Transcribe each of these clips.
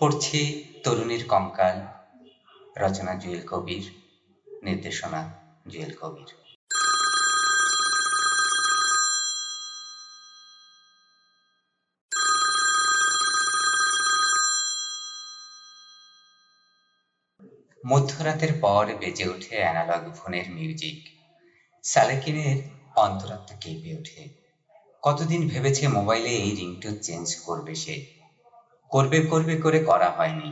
পড়ছি তরুণীর কঙ্কাল। রচনা জুয়েল কবির, নির্দেশনা জুয়েল কবির। মধ্যরাতের পর বেজে ওঠে অ্যানালগ ফোনের মিউজিক। সালেকিনের অন্তরাত্মা কেঁপে ওঠে। কতদিন ভেবেছে মোবাইলে এই রিংটোন চেঞ্জ করবে সে? করবে করবে করে করা হয়নি।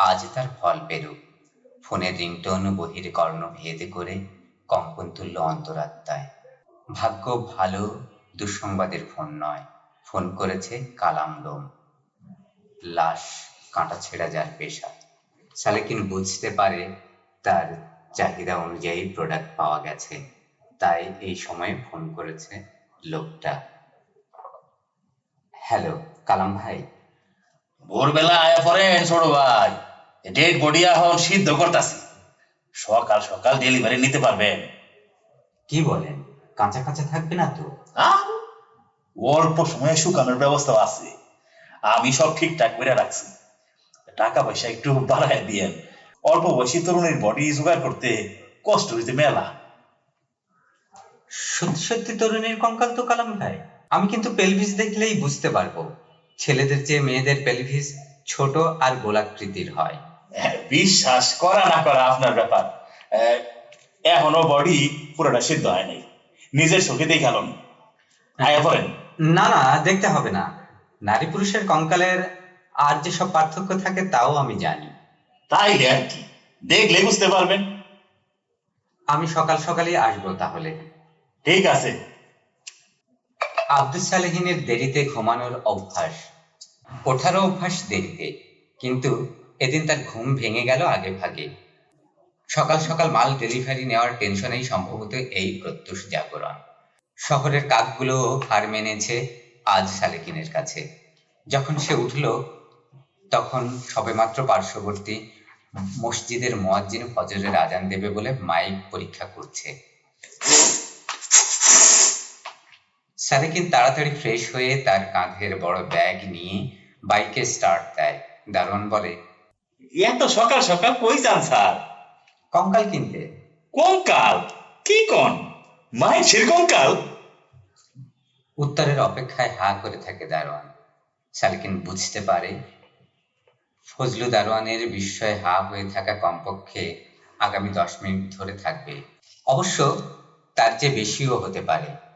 আজ তার ফল পেরুক। ফোনের রিংটোন বহির কর্ণ ভেদ করে কম্পন তুলল অন্তরাত্মায়। ভাগ্য ভালো দুঃসংবাদের ফোন নয়। ফোন করেছে কালাম লোম। লাশ কাঁটা ছেঁড়া যার পেশা। সালেকিন বুঝতে পারে তার চাহিদা অনুযায়ী প্রোডাক্ট পাওয়া গেছে। তাই এই সময়ে ফোন করেছে লোকটা। হ্যালো কালাম ভাই। ভোরবেলা আয়া পড়েন ছোট ভাই ডেড বডি এখন সিদ্ধ করতেছি। সকাল সকাল ডেলিভারি নিতে পারবেন কি বলেন? কাঁচা কাঁচা থাকবে না তো? অল্প সময়ে শুকানোর ব্যবস্থা আছে। আমি সব ঠিকঠাক করে রাখছি। টাকা পয়সা একটু বাড়ায় দিয়েন। অল্প বয়সী তরুণের বডি জোগাড় করতে কষ্ট হইতে মেলা। সত্যি সত্যি তরুণীর কঙ্কাল তো কালাম ভাই। আমি কিন্তু পেলভিস দেখলেই বুঝতে পারব। ছেলেদের চেয়ে মেয়েদের পেলভিস ছোট আর গোলাকৃতির হয়। হ্যাঁ, বিশ্বাস করা না করা আপনার ব্যাপার। এখনও বডি পুরোটা সিদ্ধ হয় নাই নিজের চোখে দেখালাম আয়া পড়েন। না না দেখতে হবে না। নারী পুরুষের কঙ্কালের আর যেসব পার্থক্য থাকে তাও আমি জানি। তাই আর কি? দেখলে বুঝতে পারবেন। আমি সকাল সকালই আসব তাহলে। ঠিক আছে। আব্দুল সালেহিনের দেরিতে ঘুমানোর অভ্যাস। ওঠারও অভ্যাস দেরিতে, কিন্তু এদিন তার ঘুম ভেঙে গেল আগে ভাগে। সকাল সকাল মাল ডেলিভারি নেওয়ার টেনশনেই সম্ভবত এই প্রত্যুষ জাগরণ। শহরের কাকগুলো হার মেনেছে আজ সালেকিনের কাছে। যখন সে উঠল, তখন সবেমাত্র পার্শ্ববর্তী মসজিদের মোয়াজ্জিন ফজরের আজান দেবে বলে মাইক পরীক্ষা করছে। সালেকিন তাড়াতাড়ি ফ্রেশ হয়ে তার কাঁধের বড় ব্যাগ নিয়ে বাইকে স্টার্ট দেয়। দারোয়ান বলে এত সকাল সকাল কই যান স্যার? কঙ্কাল কিনতে। কঙ্কাল? কি কন? মাইছের কঙ্কাল? উত্তরের অপেক্ষায় হা করে থাকে দারোয়ান। সালকিন বুঝতে পারে। ফজলু দারোয়ানের বিস্ময়ে হা হয়ে থাকা কমপক্ষে আগামী দশ মিনিট ধরে থাকবে। অবশ্য তার চেয়ে বেশিও হতে পারে।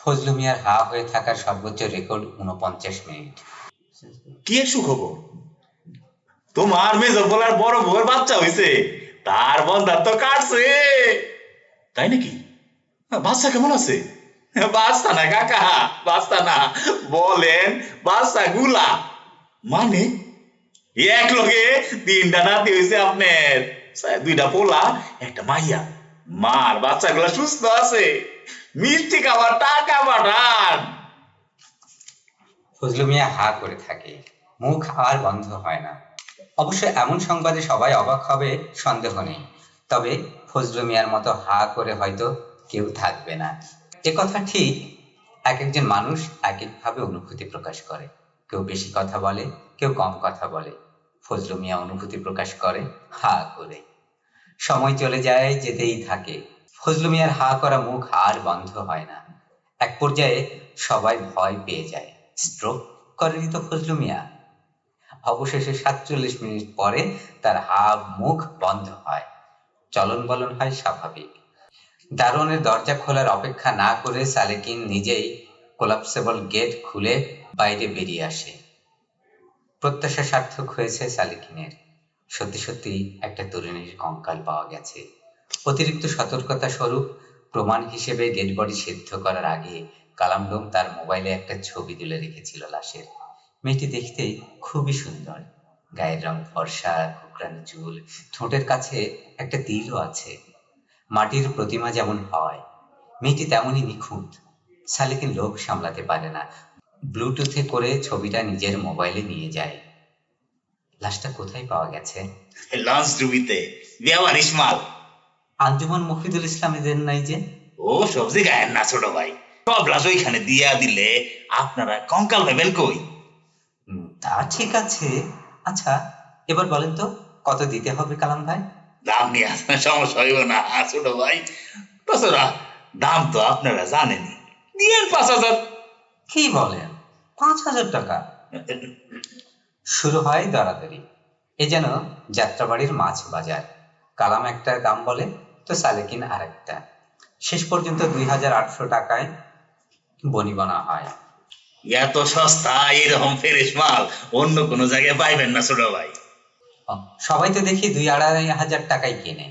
ফজলু মিয়ার হা হয়ে থাকার সর্বোচ্চ রেকর্ড উনপঞ্চাশ মিনিট। কি সুখবর? তোমার মেজর বলার বড় বউয়ের বাচ্চা হইছে। তার বন্ধার তো কাটছে। তাই নাকি? বাচ্চা কেমন আছে? বাচ্চা না কাকা, বাচ্চা না। বলেন, বাচ্চা গুলা। মানে? এক লগে তিনটা নাতি হইছে আপনার। দুইটা পোলা, একটা মাইয়া। মার বাচ্চাগুলা সুস্থ আছে। মিষ্টি খাবার, টাকা পাঠান। ফজলু মিয়া হা করে থাকে। মুখ আর বন্ধ হয় না। অবশ্য এমন সংবাদে সবাই অবাক হবে, সন্দেহ নেই। তবে ফজলু মিয়ার মতো হা করে হয়তো কেউ থাকবে না। এ কথা ঠিক এক একজন মানুষ এক একভাবে অনুভূতি প্রকাশ করে। কেউ বেশি কথা বলে, কেউ কম কথা বলে। ফজলু মিয়া অনুভূতি প্রকাশ করে হা করে। সময় চলে যায়, যেতেই থাকে। ফজলু মিয়ার হা করা মুখ আর বন্ধ হয় না। এক পর্যায়ে সবাই ভয় পেয়ে যায়। স্ট্রোক করেনি তো ফজলু মিয়া। অবশেষে সাতচল্লিশ মিনিট পরে তার হা মুখ বন্ধ হয়। চলন বলন হয় স্বাভাবিক। দারোয়ানের দরজা খোলার অপেক্ষা না করে সালেকিন নিজেই কোলাপসেবল গেট খুলে বাইরে বেরিয়ে আসে। প্রত্যাশা সার্থক হয়েছে সালেকিনের। সত্যি সত্যি একটা তরুণীর কঙ্কাল পাওয়া গেছে। অতিরিক্ত সতর্কতা স্বরূপ প্রমাণ হিসেবে ডেড বডি সিদ্ধ করার আগে কালামডোম তার মোবাইলে একটা ছবি তুলে রেখেছিল লাশের। মেয়েটি দেখতে খুবই সুন্দর। গায়ের রং ফর্সা কুকরানো চুল, ঠোঁটের কাছে একটা তিলও আছে। মাটির প্রতিমা যেমন হয়, মেয়েটি তেমনই নিখুঁত। সালেকিন লোভ সামলাতে পারে না। ব্লুটুথে করে ছবিটা নিজের মোবাইলে নিয়ে যায়। লাশটা কোথায় পাওয়া গেছে? লাশ ডুবিতে ব্যবহারিস মাল আঞ্জুমান মফিদুল ইসলামেদের নাই যে। ও সবজি গায়ের না ছোট ভাই। সব লাশ ওইখানে দিয়া দিলে আপনারা কঙ্কাল পাবেন কই? তা ঠিক আছে। আচ্ছা এবার বলেন তো কত দিতে হবে কালাম ভাই? দাম নিয়ে আসলে সমস্যা হইব না ছোট ভাই। তাছাড়া দাম তো আপনারা জানেনই। দিয়েন পাঁচ হাজার। কি বলেন? পাঁচ হাজার টাকা? শুরু হয় দরাদরি এ যেন যাত্রাবাড়ির মাছ বাজার। কালাম একটা দাম বলে তো সালেকিন আর একটা শেষ পর্যন্ত দুই হাজার আটশো টাকায় বনিবনা হয়। এত সস্তা এরকম ফেরেশ মাল অন্য কোনো জায়গায় পাইবেন না ছোট ভাই। সবাই তো দেখি দুই আড়াই হাজার টাকায় কিনে।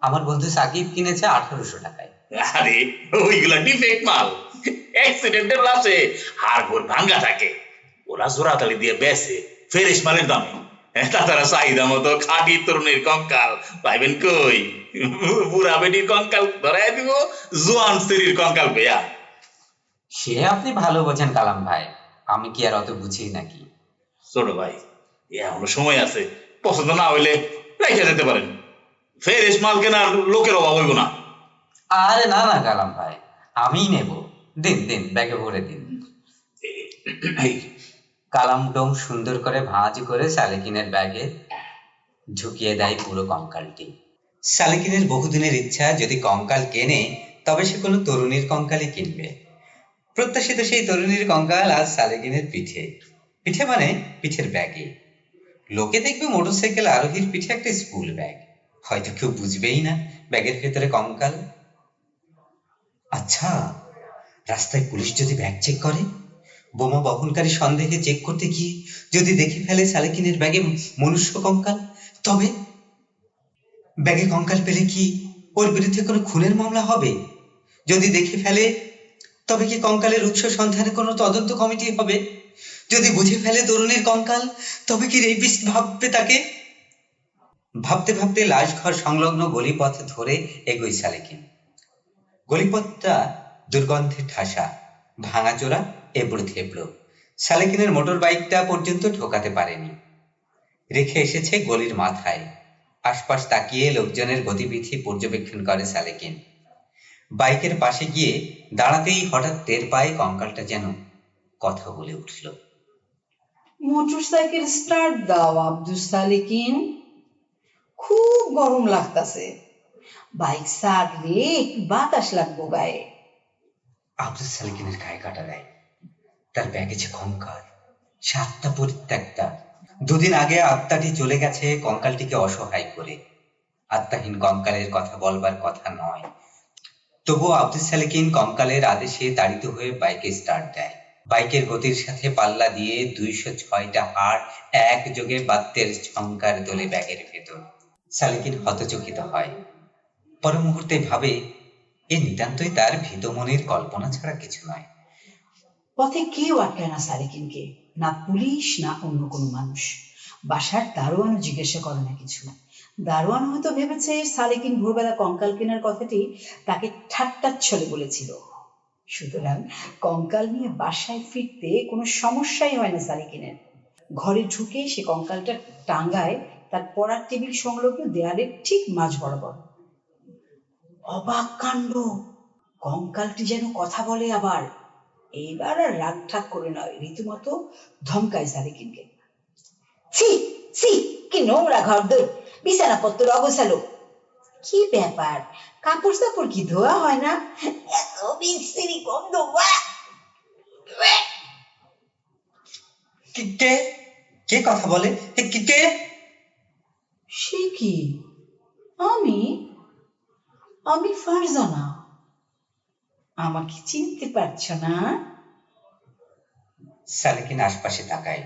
আমার বন্ধু সাকিব কিনেছে আঠারোশো টাকায়। আরে ওইগুলো ডিফেক্ট মাল। অ্যাক্সিডেন্টের লাশে হাড় গোড় ভাঙ্গা থাকে। ওরা জোড়াতালি দিয়ে বেসে ফেরেশ মালের দামে। তাছাড়া চাহিদা মতো খাঁটি তরুণের কঙ্কাল পাইবেন কই? বুড়া বেটির কঙ্কাল ধরাই দিব জোয়ান স্ত্রীর কঙ্কাল পেয়া। সে আপনি ভালো বোঝেন কালাম ভাই আমি কি আর অত বুঝি নাকি? ছোট ভাই এখনও সময় আছে পছন্দ না হইলে রেখে যেতে পারেন। ফেরেশ মাল কেনার লোকের অভাব হইব না। আরে না না কালাম ভাই আমিই নেব। দিন দিন ব্যাগে ভরে দিন। কালাম ডোম সুন্দর করে ভাঁজ করে সালেকিনের ব্যাগে ঢুকিয়ে দেয় পুরো কঙ্কালটি। সালেকিনের বহুদিনের ইচ্ছা যদি কঙ্কাল কেনে, তবে সে কোনো তরুণীর কঙ্কালই কিনবে। প্রত্যাশিত সেই তরুণীর কঙ্কাল আজ সালেকিনের পিঠে। পিঠে মানে পিঠের ব্যাগে। লোকে দেখবে মোটরসাইকেল আরোহীর পিঠে একটা স্কুল ব্যাগ। হয়তো কেউ বুঝবেই না ব্যাগের ভেতরে কঙ্কাল। আচ্ছা রাস্তায় পুলিশ যদি ব্যাগ চেক করে? বোমা বহনকারী সন্দেহে চেক করতে গিয়ে যদি দেখে ফেলে সালেকিনের ব্যাগে মনুষ্য কঙ্কাল, তবে ব্যাগে কঙ্কাল পেলে কি ওর বিরুদ্ধে কোনো খুনের মামলা হবে? যদি দেখে ফেলে, তবে কি কঙ্কালের উৎস সন্ধানে কোনো তদন্ত কমিটি হবে? যদি বুঝে ফেলে তরুণীর কঙ্কাল, তবে কি রেপিস্ট ভাববে তাকে? ভাবতে ভাবতে লাশ ঘর সংলগ্ন গলিপথ ধরে এগোই সালেকিন গলিপথটা দুর্গন্ধে ঠাসা, ভাঙাচোরা, এবড়ো থেবড়ো। সালেকিনের মোটর বাইকটা পর্যন্ত ঢোকাতে পারেনি। রেখে এসেছে গলির মাথায়। আশপাশ তাকিয়ে লোকজনের গতিবিধি পর্যবেক্ষণ করে সালেকিন বাইকের পাশে গিয়ে দাঁড়াতেই হঠাৎ টের পায় কঙ্কালটা যেন কথা বলে উঠল। মোটরসাইকেল স্টার্ট দাও আব্দুল সালেকিন। খুব গরম লাগতাছে। বাইক সারলে একটু বাতাস লাগবো গায়ে। আব্দুল সালেকিনের গায়ে কাটা দেয় তার ব্যাগে যে কঙ্কাল। সে আত্মা পরিত্যক্তা। দুদিন আগে আত্মাটি চলে গেছে কঙ্কালটিকে অসহায় করে। আত্মাহীন কঙ্কালের কথা বলবার কথা নয়। তবুও আব্দুল সালেকিন কঙ্কালের আদেশে তাড়িত হয়ে বাইকে স্টার্ট দেয়। বাইকের গতির সাথে পাল্লা দিয়ে দুইশো ছয়টা হাড় একযোগে বাত্যের ঝঙ্কার দোলে ব্যাগের ভেতর। সালেকিন হতচকিত হয়। পর মুহূর্তে ভাবে, এ নিতান্তই তার ভীত মনের কল্পনা ছাড়া কিছু নয়। পথে কেউ আটকায় না সালেকিনকে? না পুলিশ, না অন্য কোনো মানুষ। বাসার দারোয়ানও জিজ্ঞাসা করে না কিছু দারোয়ান হয়তো ভেবেছে সালেকিন ভোরবেলা কঙ্কাল কেনার কথাটি তাকে ঠাট্টার ছলে বলেছিল। সুতরাং কঙ্কাল নিয়ে বাসায় ফিরতে কোনো সমস্যাই হয় না সালেকিনের। ঘরে ঢুকে সে কঙ্কালটা টাঙ্গায় তার পড়ার টেবিল সংলগ্ন দেয়ালের ঠিক মাঝ বরাবর। অবাক কাণ্ড! কঙ্কালটি যেন কথা বলে আবার। এইবার আর রাগ ঠাক করে নয় রীতিমতো ধমকায় সারিকিনকে ছি ছি কি নোংরা ঘর দৌড় বিছানাপত্র অগোছালো। কি ব্যাপার? কাপড় সাপড় কি ধোয়া হয় না? এত বিশ্রী গন্ধ! কে- কে কথা বলে? কে? সে কি? আমি? আমি ফারজানা। আমাকে চিনতে পারছ না? সালেকিন আশপাশে তাকায়।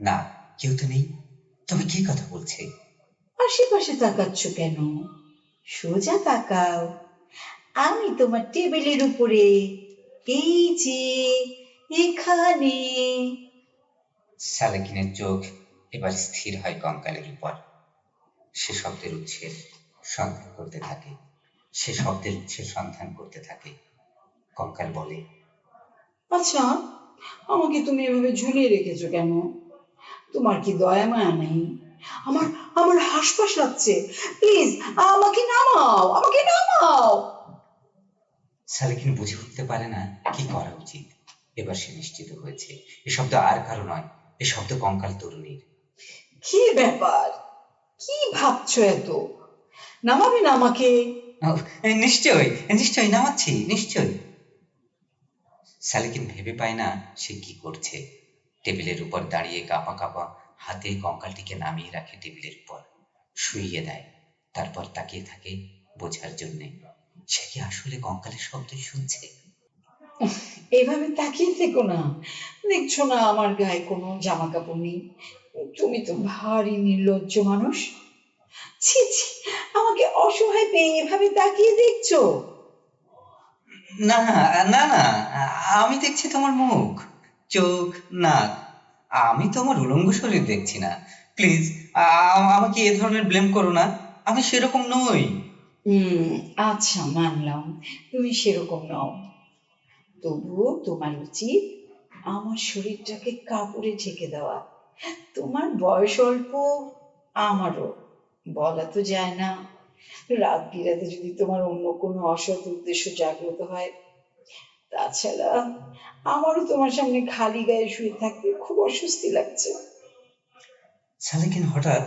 না কেউ তো নেই। তবে কি কথা বলছে? আশেপাশে তাকাচ্ছ কেন? সোজা তাকাও। আমি তোমার টেবিলের উপরে। এই যে এখানে। সালেকিনের চোখ এবার স্থির হয় কঙ্কালের উপর। সে শব্দের উৎসের সন্ধান করতে থাকে। সে শব্দের উৎসের সন্ধান করতে থাকে। কঙ্কাল বলে। আচ্ছা আমাকে তুমি এভাবে ঝুলিয়ে রেখেছো কেন? তোমার কি দয়া মায়া নেই? আমার আমার হাসপাস লাগছে। প্লিজ আমাকে নামাও আমাকে নামাও। সালেকিন বুঝে উঠতে পারে না কি করা উচিত। এবার সে নিশ্চিত হয়েছে এ শব্দ আর কারও নয় এ শব্দ কঙ্কাল তরুণীর। কি ব্যাপার? কি ভাবছ এত? নামাবে না আমাকে? নিশ্চয়ই নিশ্চয়ই নামাচ্ছি নিশ্চয়ই। সালেকিন ভেবে পায় না সে কি করছে। টেবিলের উপর দাঁড়িয়ে কাঁপা কাঁপা হাতে কঙ্কালটিকে নামিয়ে রাখে টেবিলের উপর। শুইয়ে দেয়। তারপর তাকিয়ে থাকে বোঝার জন্যে। সে কি আসলে কঙ্কালের শব্দই শুনছে? এভাবে তাকিয়ে থেকো না। দেখছ না আমার গায়ে কোনো জামা কাপড় নেই? তুমি তো ভারী নির্লজ্জ মানুষ। ছি ছি, আমাকে অসহায় পেয়ে এভাবে তাকিয়ে দেখছ। না না না আমি দেখছি তোমার মুখ, চোখ, নাক। আমি তোমার উলঙ্গ শরীর দেখছি না। প্লিজ আমাকে এ ধরনের ব্লেম করো না। আমি সেরকম নই। আচ্ছা মানলাম। তুমি সেরকম নও। তবুও তোমার উচিত আমার শরীরটাকে কাপড়ে ঢেকে দেওয়া। তোমার বয়স অল্প, আমারও। বলা তো যায় না। রাত বিরাতে যদি তোমার অন্য কোনো অসৎ উদ্দেশ্য জাগ্রত হয়, তাছাড়া আমারও তোমার সামনে খালি গায়ে শুয়ে থাকতে খুব অস্বস্তি লাগছে। সালেকিন হঠাৎ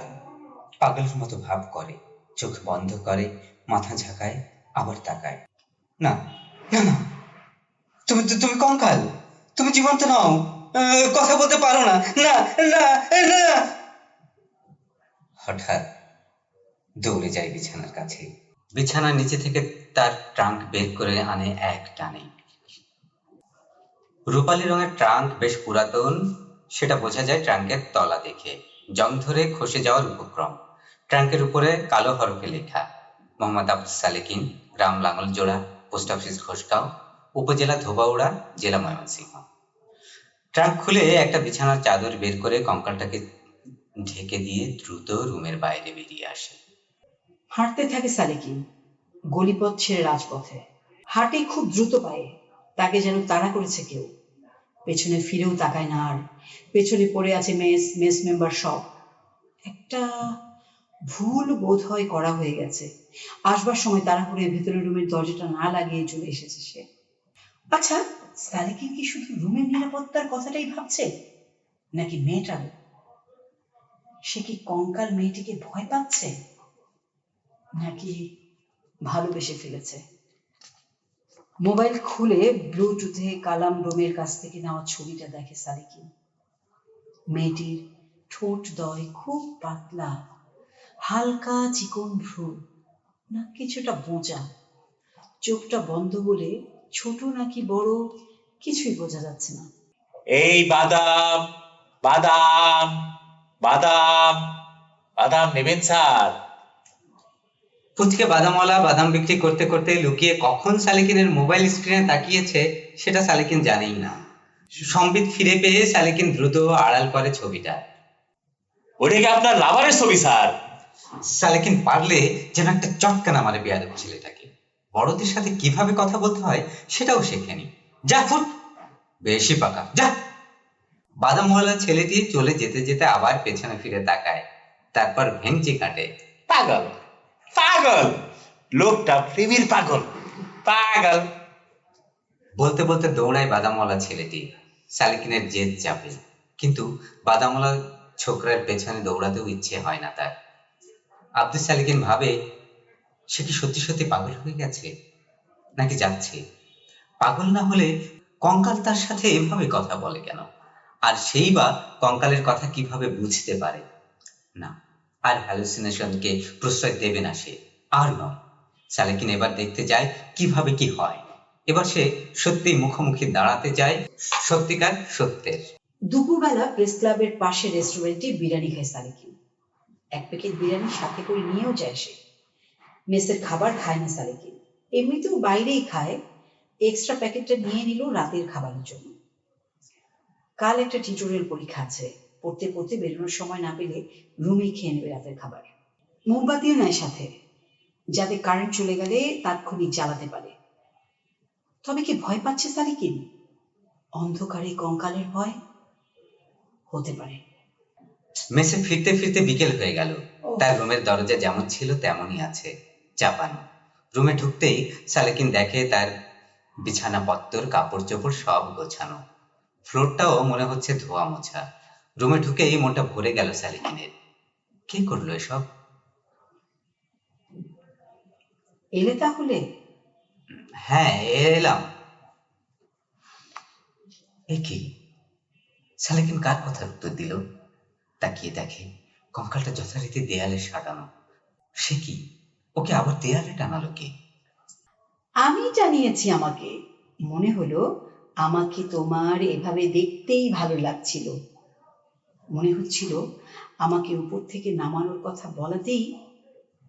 পাগলের মতো ভাব করে, চোখ বন্ধ করে, মাথা ঝাঁকায়, আবার তাকায়। না না না, তুমি তুমি কঙ্কাল, তুমি জীবন্ত নও কথা বলতে পারো না না না না। হঠাৎ দৌড়ে যায় বিছানার কাছে। বিছানার নিচে থেকে তার ট্রাঙ্ক বের করে আনে এক টানে। রূপালী রঙের ট্রাঙ্ক বেশ পুরাতন, সেটা বোঝা যায় ট্রাঙ্কের তলা দেখে। জং ধরে খসে যাওয়ার উপক্রম। ট্রাঙ্কের উপরে কালো হরফে লেখা, মোহাম্মদ আব্দুল সালেকিন গ্রাম লাঙ্গল জোড়া, পোস্ট অফিস ঘোষগাঁও, উপজেলা ধোবাউড়া, জেলা ময়মনসিংহ। ট্রাঙ্ক খুলে একটা বিছানার চাদর বের করে কঙ্কালটাকে ঢেকে দিয়ে দ্রুত রুমের বাইরে বেরিয়ে আসে। হাঁটতে থাকে সালেকিন, গলিপথ ছেড়ে রাজপথে। হাঁটে খুব দ্রুত পায়ে, তাকে যেন তাড়া করেছে কেউ। পেছনে ফিরেও তাকায় না আর। পেছনে পড়ে আছে মেস মেস মেম্বার সব। একটা ভুল বোধ হয় করা হয়ে গেছে। আসবার সময় তাড়া করে ভেতরের রুমের দরজাটা না লাগিয়ে চলে এসেছে সে। আচ্ছা সালেকিন কি শুধু রুমের নিরাপত্তার কথাটাই ভাবছে, নাকি মেয়েটারও? সে কি কঙ্কাল মেয়েটিকে ভয় পাচ্ছে? নাকি ভালোবেসে ফেলেছে? মোবাইল খুলে ব্লুটুথে কালাম ডোমের কাছ থেকে নেওয়া ছবিটা দেখে সালিকিন মেয়েটির ঠোঁট দয় খুব পাতলা, হালকা চিকন ভ্রু, না কিছুটা বোঁচা চোখটা বন্ধ বলে ছোট নাকি বড় কিছুই বোঝা যাচ্ছে না। এই বাদাম বাদাম বাদাম বাদাম নেবেন স্যার। পুচকে বাদামওয়ালা বাদাম বিক্রি করতে করতে লুকিয়ে কখন সালেকিনের মোবাইল স্ক্রিনে তাকিয়েছে সেটা সালেকিন জানেই না। সম্বিত ফিরে পেয়ে সালেকিন দ্রুত আড়াল করে ছবিটা। ওটা কি আপনার লাভারের ছবি স্যার? সালেকিন পারলে যেন একটা চটকানা মারে বেয়াদব ছেলেটাকে। বড়দের সাথে কীভাবে কথা বলতে হয় সেটাও শেখেনি। যা ফুট! বেশি পাকা। যা! বাদামওয়ালা ছেলেটি চলে যেতে যেতে আবার পেছনে ফিরে তাকায়। তারপর ভেঙচি কাটে। পাগল। পাগল। লোকটা প্রেমের পাগল। পাগল। বলতে বলতে দৌড়ায় বাদামওয়ালা ছেলেটি। সালেকিনের জেদ চাপে। কিন্তু বাদামওয়ালা ছোকরার পেছনে দৌড়াতেও ইচ্ছে হয় না তার। আব্দুল সালেকিন ভাবে, সে কি সত্যি সত্যি পাগল হয়ে গেছে? নাকি যাচ্ছে? পাগল না হলে কঙ্কাল তার সাথে এভাবে কথা বলে কেন? আর সেই বা কঙ্কালের কথা কীভাবে বুঝতে পারে? না। আর হ্যালুসিনেশনকে প্রশ্রয় দেবে না সে। আর নয় সালেকিন এবার দেখতে যায় কীভাবে কি হয়। এবার সে সত্যি মুখোমুখি দাঁড়াতে যায় সত্যিকার সত্যের। দুপুরবেলা প্রেস ক্লাবের পাশে রেস্টুরেন্টে বিরিয়ানি খায় সালেকিন এক প্যাকেট বিরিয়ানি সাথে করে নিয়েও যায় সে। মেসের খাবার খায় না সালেকিন এমনিতেও বাইরেই খায়। এক্সট্রা প্যাকেটটা নিয়ে নিল রাতের খাবারের জন্য। কাল একটা টিউটোরিয়াল পরীক্ষা আছে। পড়তে পড়তে বেরোনোর সময় না পেলে রুমেই খেয়ে নেবে রাতের খাবার। মোমবাতিও নেয় সাথে যাতে কারেন্ট চলে গেলে তাৎক্ষণিক জ্বালাতে পারে। তবে কি ভয় পাচ্ছে সালিকিন? অন্ধকারে কঙ্কালের ভয় হতে পারে। মেসে ফিরতে ফিরতে বিকেল হয়ে গেল। তার রুমের দরজা যেমন ছিল তেমনই আছে চাপানো। রুমে ঢুকতেই সালেকিন দেখে তার বিছানা পত্তর কাপড় চোপড় সব গোছানো। ফ্লোরটাও মনে হচ্ছে ধোয়া মোছা। রুমে ঢুকেই মনটা ভরে গেল সালিকিনের কে করল এসব? এলে তাহলে? হ্যাঁ এলাম। এ কি? সালেকিন কার কথার উত্তর দিল? তাকিয়ে দেখে কঙ্কালটা যথারীতি দেয়ালে সাজানো। সে কি? ওকে আবার দেয়ালে টানালো কে? আমি জানিয়েছি আমাকে। মনে হলো আমাকে তোমার এভাবে দেখতেই ভালো লাগছিল। মনে হচ্ছিল আমাকে উপর থেকে নামানোর কথা বলাতেই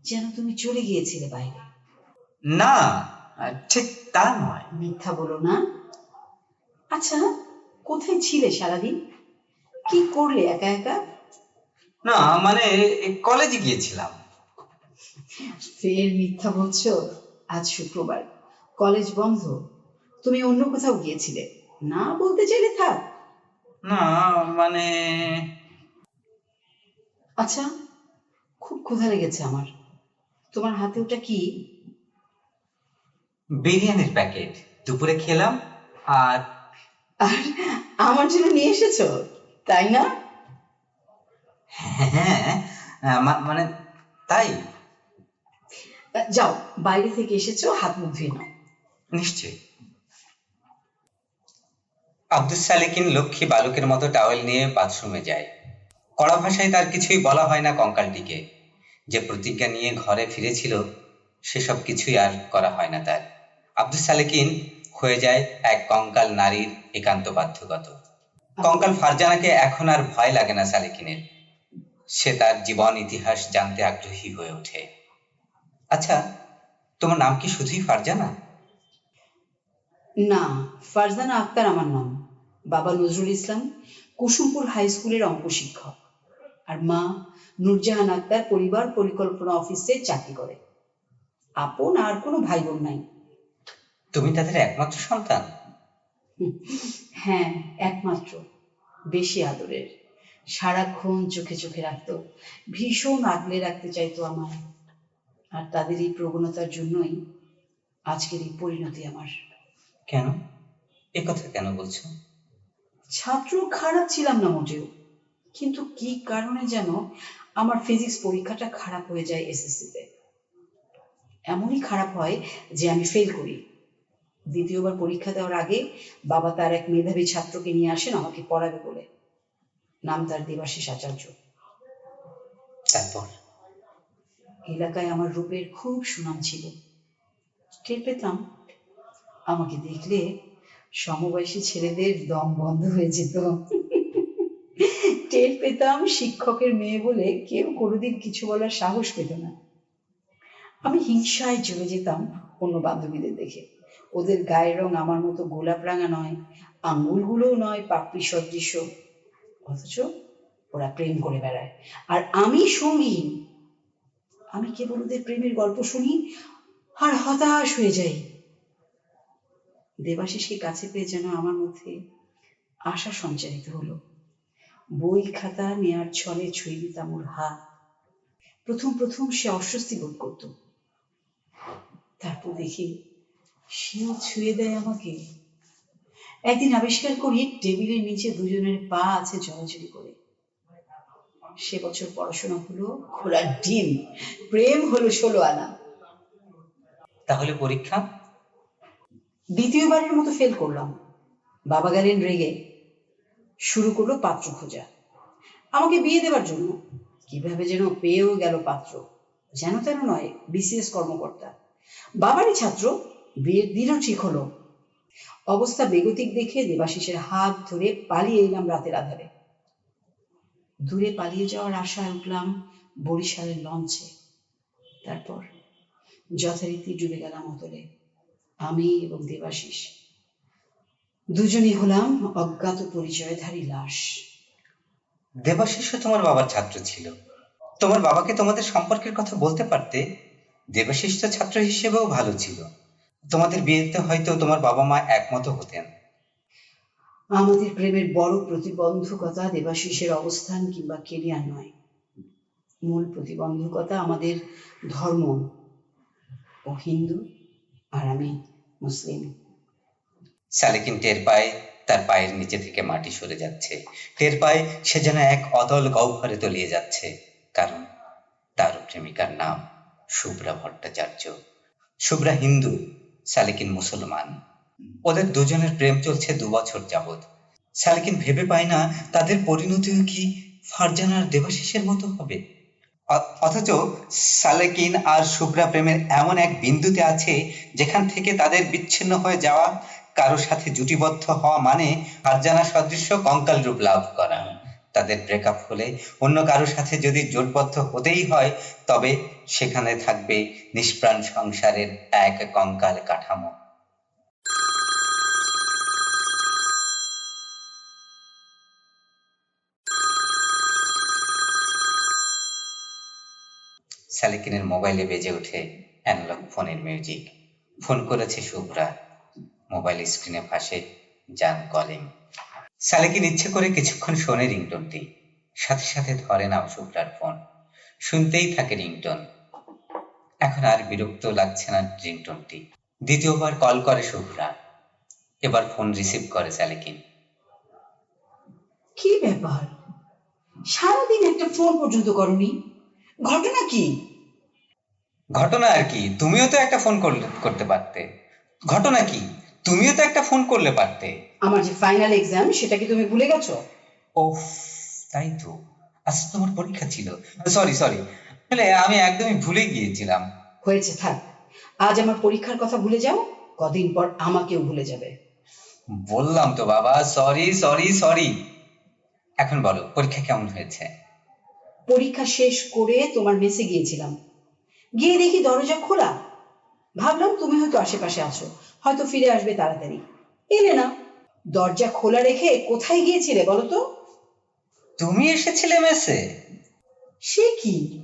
যেন তুমি চলে গিয়েছিলে বাইরে। না ঠিক তা নয়। মিথ্যা বলো না। আচ্ছা কোথায় ছিলে সারাদিন? কি করলে একা একা? না মানে কলেজে গিয়েছিলাম। ফের মিথ্যা বলছো? আজ শুক্রবার। কলেজ বন্ধ। তুমি অন্য কোথাও গিয়েছিলে? না বলতে চাইলে থাক। না মানে আচ্ছা খুব ক্ষুধা লেগেছে আমার। তোমার হাতে ওটা কি? বিরিয়ানির প্যাকেট। দুপুরে খেলাম আর আর আমার জন্য নিয়ে এসেছ তাই না? হ্যাঁ মা- মানে তাই। যাও বাইরে থেকে এসেছ হাত মুখ ধুয়ে নাও। নিশ্চয়ই। আব্দুল সালেকিন লক্ষ্মী বালকের মতো টাওয়েল নিয়ে বাথরুমে যায়। কড়া ভাষায় তার কিছুই বলা হয় না কঙ্কালটিকে। যে প্রতিজ্ঞা নিয়ে ঘরে ফিরেছিল, সেসব কিছুই আর করা হয় না তার। আব্দুল সালেকিন হয়ে যায় এক কঙ্কাল নারীর একান্ত বাধ্যগত। কঙ্কাল ফারজানাকে এখন আর ভয় লাগে না সালেকিনের। সে তার জীবন ইতিহাস জানতে আগ্রহী হয়ে ওঠে। আচ্ছা তোমার নাম কি শুধুই ফারজানা? না, ফারজানা আক্তার আমার নাম। বাবা নজরুল ইসলাম কুসুমপুর হাই স্কুলের অঙ্ক শিক্ষক। আর মা নূরজাহান আক্তার পরিবার পরিকল্পনা অফিসে চাকরি করে। আপন আর কোনো ভাই বোন নাই। তুমি তাদের একমাত্র সন্তান? হ্যাঁ একমাত্র। বেশি আদরের। সারাক্ষণ চোখে চোখে রাখতো। ভীষণ আগলে রাখতে চাইতো আমার আর তাদের এই প্রবণতার জন্যই আজকের এই পরিণতি আমার। কেন? এ কথা কেন বলছো? ছাত্র খারাপ ছিলাম না মোটেও। কিন্তু কি কারণে যেন আমার ফিজিক্স পরীক্ষাটা খারাপ হয়ে যায় এসএসসিতে? এমনই খারাপ হয় যে আমি ফেল করি। দ্বিতীয়বার পরীক্ষা দেওয়ার আগে বাবা তার এক মেধাবী ছাত্রকে নিয়ে আসেন আমাকে পড়াবে বলে। নাম তার দেবাশিস আচার্য। তারপর? এলাকায় আমার রূপের খুব সুনাম ছিল। টের পেতাম আমাকে দেখলে সমবয়সী ছেলেদের দম বন্ধ হয়ে যেত। টের পেতাম শিক্ষকের মেয়ে বলে কেউ কোনোদিন কিছু বলার সাহস পেত না। আমি হিংসায় চলে যেতাম অন্য বান্ধবীদের দেখে। ওদের গায়ের রং আমার মতো গোলাপ রাঙা নয় আঙ্গুলগুলোও নয়, পাপড়ি সদৃশ। অথচ ওরা প্রেম করে বেড়ায়। আর আমি সঙ্গীহীন আমি কেবল ওদের প্রেমের গল্প শুনি আর হতাশ হয়ে যাই। দেবাশিসকে কাছে পেয়ে যেন আমার মধ্যে আশা সঞ্চারিত হলো। বই খাতা নেয়ার ছলে ছুঁয়ে দিতাম ওর হাত। প্রথম প্রথম সে অস্বস্তি বোধ করত। তারপর দেখি সেও ছুঁয়ে দেয় আমাকে। একদিন আবিষ্কার করি টেবিলের নিচে দুজনের পা আছে জড়াজড়ি করে। সে বছর পড়াশোনা হলো ঘোড়ার ডিম। প্রেম হলো ষোলো আনা। তাহলে পরীক্ষা? দ্বিতীয়বারের মতো ফেল করলাম। বাবা গেলেন রেগে। শুরু করল পাত্র খোঁজা। আমাকে বিয়ে দেওয়ার জন্য। কীভাবে যেন পেয়েও গেল পাত্র। যেন তেন নয়, বিসিএস কর্মকর্তা। বাবারই ছাত্র, বিয়ের দিনও ঠিক হলো। অবস্থা বেগতিক দেখে দেবাশিসের হাত ধরে পালিয়ে এলাম রাতের আধারে। দূরে পালিয়ে যাওয়ার আশায় উঠলাম বরিশালের লঞ্চে। তারপর যথারীতি ডুবে গেলাম অতলে। আমি এবং দেবাশিস। দুজনই হলাম অজ্ঞাত পরিচয়ধারী লাশ। দেবাশিসও তোমার বাবার ছাত্র ছিল। তোমার বাবাকে তোমাদের সম্পর্কের কথা বলতে পারতে দেবাশিস তো ছাত্র হিসেবেও ভালো ছিল। তোমাদের বিয়েতে হয়তো তোমার বাবা মা একমত হতেন। আমাদের প্রেমের বড় প্রতিবন্ধকতা দেবাশিসের অবস্থান কিংবা কেরিয়ার নয়। মূল প্রতিবন্ধকতা আমাদের ধর্ম। ও হিন্দু। আর আমি মুসলিম। সালেকিন টের পায়, তার পায়ের নিচে থেকে মাটি সরে যাচ্ছে। টের পায়, সে যেন এক অতল গহ্বরে তলিয়ে যাচ্ছে। কারণ তার প্রেমিকার নাম শুভ্রা ভট্টাচার্য। শুভ্রা হিন্দু, সালেকিন মুসলমান। ওদের দুজনের প্রেম চলছে দু বছর যাবৎ। সালেকিন ভেবে পায় না, তাদের পরিণতিও কি ফারজানার দেবাশিসের মতো হবে? অথচ সালেকিন আর শুভ্রা প্রেমের এমন এক বিন্দুতে আছে যেখান থেকে তাদের বিচ্ছিন্ন হয়ে যাওয়া, কারোর সাথে জুটিবদ্ধ হওয়া মানে ফারজানা সদৃশ্য কঙ্কাল রূপ লাভ করা। তাদের ব্রেকআপ হলে অন্য কারোর সাথে যদি জোটবদ্ধ হতেই হয়, তবে সেখানে থাকবে নিষ্প্রাণ সংসারের এক কঙ্কাল কাঠামো। সালেকিনের মোবাইলে বেজে ওঠে অ্যানালগ ফোনের মিউজিক। ফোন করেছে শুভ্রা। মোবাইল স্ক্রিনে ভাসে জান কলিং। সালেকিন ইচ্ছে করে কিছুক্ষণ শোনে রিংটোনটি। সাথে সাথে ধরে নাও শুভ্রার ফোন। শুনতেই থাকে রিংটোন। এখন আর বিরক্ত লাগছে না রিংটোনটি। দ্বিতীয়বার কল করে শুভ্রা। এবার ফোন রিসিভ করে সালেকিন কি ব্যাপার? সারাদিন একটা ফোন পর্যন্ত করনি। ঘটনা কি? ঘটনা আর কি তুমিও তো একটা ফোন করতে পারতে। ঘটনা কি তুমিও তো একটা ফোন করলে পারতে। আমার যে ফাইনাল এক্সাম সেটা কি তুমি ভুলে গেছো? ও তাই তো। আজ তোমার পরীক্ষা ছিল। সরি সরি আসলে আমি একদমই ভুলে গিয়েছিলাম। হয়েছে থাক। আজ আমার পরীক্ষার কথা ভুলে যাও কদিন পর আমাকেও ভুলে যাবে। বললাম তো বাবা সরি সরি সরি এখন বলো পরীক্ষা কেমন হয়েছে? পরীক্ষা শেষ করে তোমার মেসে গিয়েছিলাম। গিয়ে দেখি দরজা খোলা। ভাবলাম তুমি হয়তো আশেপাশে আছো। হয়তো ফিরে আসবে তাড়াতাড়ি। এলে না। দরজা খোলা রেখে কোথায় গিয়েছিলে বলো তো? তুমি এসেছিলে মেসে। সে কি?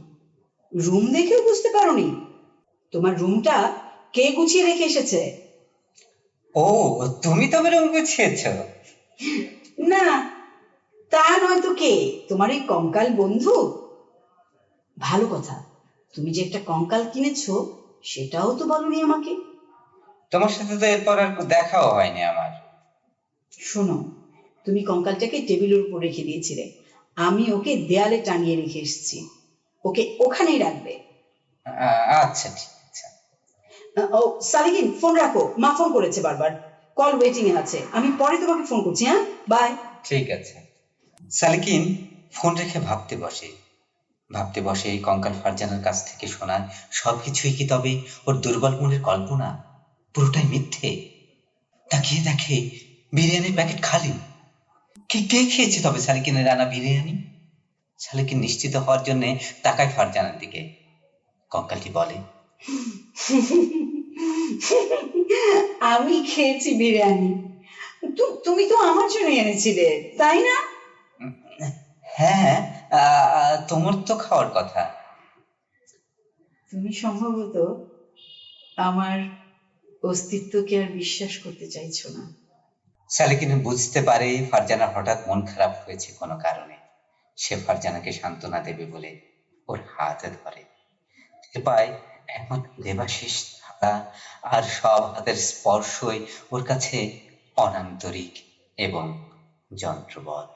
রুম দেখেও বুঝতে পারোনি। তোমার রুমটা কে গুছিয়ে রেখে এসেছে? ও তুমি তবে রুম গুছিয়েছো? না তা নয় তো কে? তোমার এই কঙ্কাল বন্ধু? ভালো কথা। তুমি যে একটা কঙ্কাল কিনেছো সেটাও তো বলনি আমাকে। তোমার সাথে তো এরপর আর দেখাও হয়নি আমার। শোনো তুমি কঙ্কালটাকে টেবিলের উপর রেখে দিয়েছিলে। আমি ওকে দেয়ালে টানিয়ে রেখে এসেছি। ওকে ওখানেই রাখবে। আচ্ছা ঠিক আছে। ও সালিকিন ফোন রাখো। মা ফোন করেছে বারবার। কল ওয়েটিং এ আছে। আমি পরে তোমাকে ফোন করছি হ্যাঁ? বাই ঠিক আছে। সালিকিন ফোন রেখে ভাবতে বসে। ভাবতে বসে এই কঙ্কাল ফারজানার কাছ থেকে শোনা সবকিছুই কি তবে ওর দুর্বল মনের কল্পনা? পুরোটাই মিথ্যে? তাকিয়ে দেখে বিরিয়ানির প্যাকেট খালি। কে কে খেয়েছে তবে সালিকিনের রানা বিরিয়ানি? সালিকিন নিশ্চিত হওয়ার জন্য তাকায় ফারজানার দিকে। কঙ্কালটি বলে? আমি খেয়েছি বিরিয়ানি। তুমি তো আমার জন্য এনেছিলে তাই না? হ্যাঁ তোমার তো খাওয়ার কথা। তুমি সম্ভবত আমার অস্তিত্বকে আর বিশ্বাস করতে চাইছো না। সালেকিন বুঝতে পারে ফারজানা হঠাৎ মন খারাপ হয়েছে কোনো কারণে। সে ফারজানাকে সান্ত্বনা দেবে বলে ওর হাতে ধরে। পায় একমাত্র দেবাশিস ছাড়া আর সব হাতের স্পর্শই ওর কাছে অনান্তরিক এবং যন্ত্রবৎ।